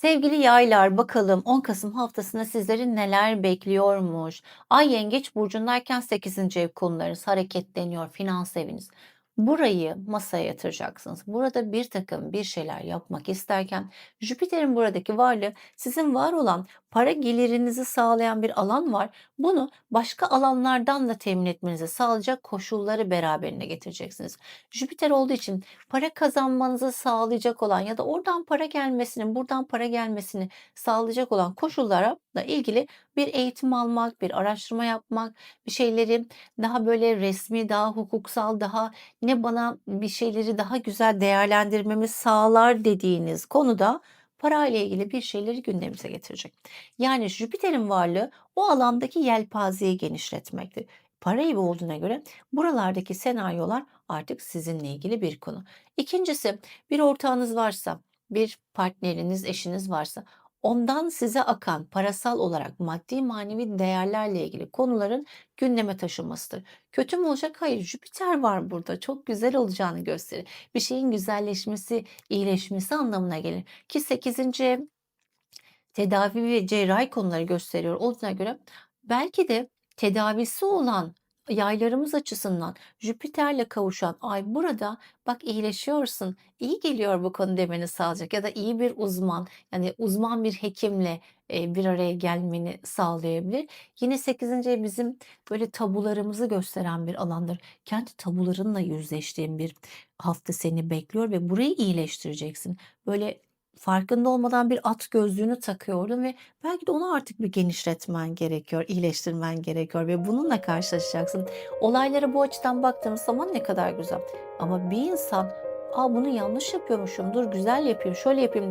Sevgili yaylar, bakalım 10 Kasım haftasında sizleri neler bekliyormuş? Ay Yengeç burcundayken 8. ev konularınız hareketleniyor, finans eviniz. Burayı masaya yatıracaksınız. Burada bir takım bir şeyler yapmak isterken Jüpiter'in buradaki varlığı sizin var olan para gelirinizi sağlayan bir alan var. Bunu başka alanlardan da temin etmenizi sağlayacak koşulları beraberine getireceksiniz. Jüpiter olduğu için para kazanmanızı sağlayacak olan ya da oradan para gelmesini, buradan para gelmesini sağlayacak olan koşullara da ilgili bir eğitim almak, bir araştırma yapmak, bir şeyleri daha böyle resmi, daha hukuksal, daha ne bana bir şeyleri daha güzel değerlendirmemi sağlar dediğiniz konuda parayla ilgili bir şeyleri gündemimize getirecek. Yani Jüpiter'in varlığı o alandaki yelpazeyi genişletmektir. Para evi olduğuna göre buralardaki senaryolar artık sizinle ilgili bir konu. İkincisi bir ortağınız varsa, bir partneriniz, eşiniz varsa ondan size akan parasal olarak maddi manevi değerlerle ilgili konuların gündeme taşınmasıdır. Kötü mü olacak? Hayır. Jüpiter var burada. Çok güzel olacağını gösterir. Bir şeyin güzelleşmesi, iyileşmesi anlamına gelir. Ki 8. ev tedavi ve cerrahi konuları gösteriyor olduğuna göre belki de tedavisi olan yaylarımız açısından Jüpiter'le kavuşan ay burada bak iyileşiyorsun, iyi geliyor bu konu demeni sağlayacak ya da iyi bir uzman yani uzman bir hekimle bir araya gelmeni sağlayabilir. Yine 8. ev bizim böyle tabularımızı gösteren bir alandır. Kendi tabularınla yüzleştiğin bir hafta seni bekliyor ve burayı iyileştireceksin. Böyle Farkında olmadan bir at gözlüğünü takıyordun ve belki de onu artık bir genişletmen gerekiyor, iyileştirmen gerekiyor ve bununla karşılaşacaksın. Olaylara bu açıdan baktığımız zaman ne kadar güzel. Ama bir insan, "A, bunu yanlış yapıyormuşum, dur güzel yapayım, şöyle yapayım."